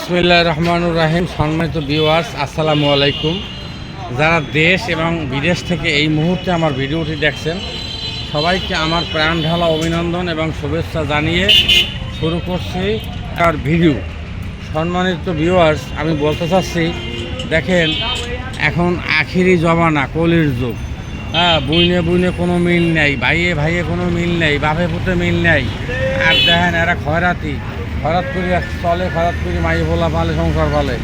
বিসমিল্লাহ রহমানুর রাহিম। সম্মানিত ভিউয়ার্স আসসালামু আলাইকুম। যারা দেশ এবং বিদেশ থেকে এই মুহূর্তে আমার ভিডিওটি দেখছেন, সবাইকে আমার প্রাণ ঢালা অভিনন্দন এবং শুভেচ্ছা জানিয়ে শুরু করছি তার ভিডিও সম্মানিত ভিউয়ার্স আমি বলতে চাচ্ছি, দেখেন, এখন আখিরি জমানা, কলির যুগ। হ্যাঁ বুইনে বুইনে কোনো মিল নেই, ভাইয়ে ভাইয়ে কোনো মিল নেই, বাপে পুতে মিল নেই। আর দেখেন, এরা খয়রাতি। খরাত করি চলে খরাত করি মাই ভোলা পালে, সংসার পালে।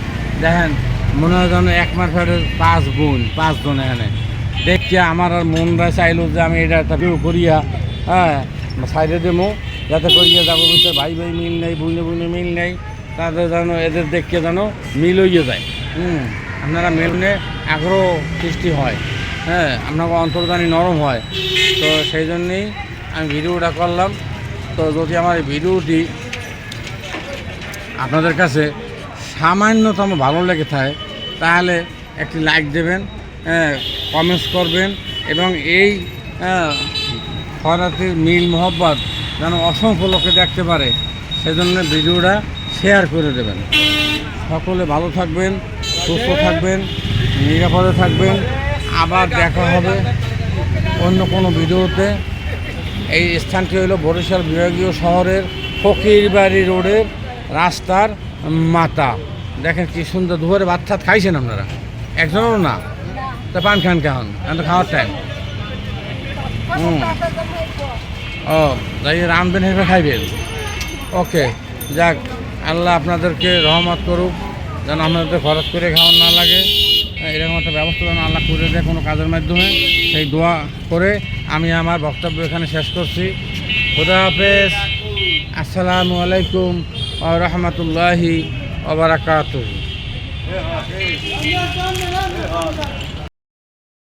দেখেন, মনে হয় যেন এক মাস ফেরে পাঁচ বোন পাঁচজন এখানে। দেখিয়া আমার আর মনরা চাইলো যে আমি এটা একটা ভিউ করিয়া হ্যাঁ সাইডে দেবো, যাতে করিয়া যাব ভিতরে ভাই ভাই, মিল নেই বুইনে বুইনে মিল নেই। তাদের যেন এদের দেখিয়ে যেন মিল হইয়ে যায়। হুম, আপনারা মেলনে আগ্রহ সৃষ্টি হয়। হ্যাঁ আপনার অন্তর্দানি নরম হয়। তো সেই জন্যেই আমি ভিডিওটা করলাম। তো যদি আমার ভিডিওটি আপনাদের কাছে সামান্যতম ভালো লেগে থাকে, তাহলে একটি লাইক দেবেন কমেন্টস করবেন এবং এই খরাতির মিল মোহব্বত যেন অসংখ্য লোকে দেখতে পারে, সেজন্য ভিডিওটা শেয়ার করে দেবেন। সকলে ভালো থাকবেন, সুস্থ থাকবেন, নিরাপদে থাকবেন। আবার দেখা হবে অন্য কোনো ভিডিওতে। এই স্থানটি হলো বরিশাল বিভাগীয় শহরের ফকিরবাড়ি রোডের রাস্তার মাতা দেখেন কি সুন্দর দুপুরে ভাত খাইছেন আপনারা? একজনও না? তা পান খান কেমন এখন? তো খাওয়ার টাইম হুম। ও, যাই রামবেন হেসে খাইবেন। ওকে, যাক, আল্লাহ আপনাদেরকে রহমত করুক, যেন আপনাদের খরচ করে খাওয়ার না লাগে। এরকম একটা ব্যবস্থা যেন আল্লাহ করে দেয় কোনো কাজের মাধ্যমে। সেই দোয়া করে আমি আমার বক্তব্য এখানে শেষ করছি। খুদা হাফেজ। আসসালামু আলাইকুম। রহমতুল্লাহি ওবরাকাতুহ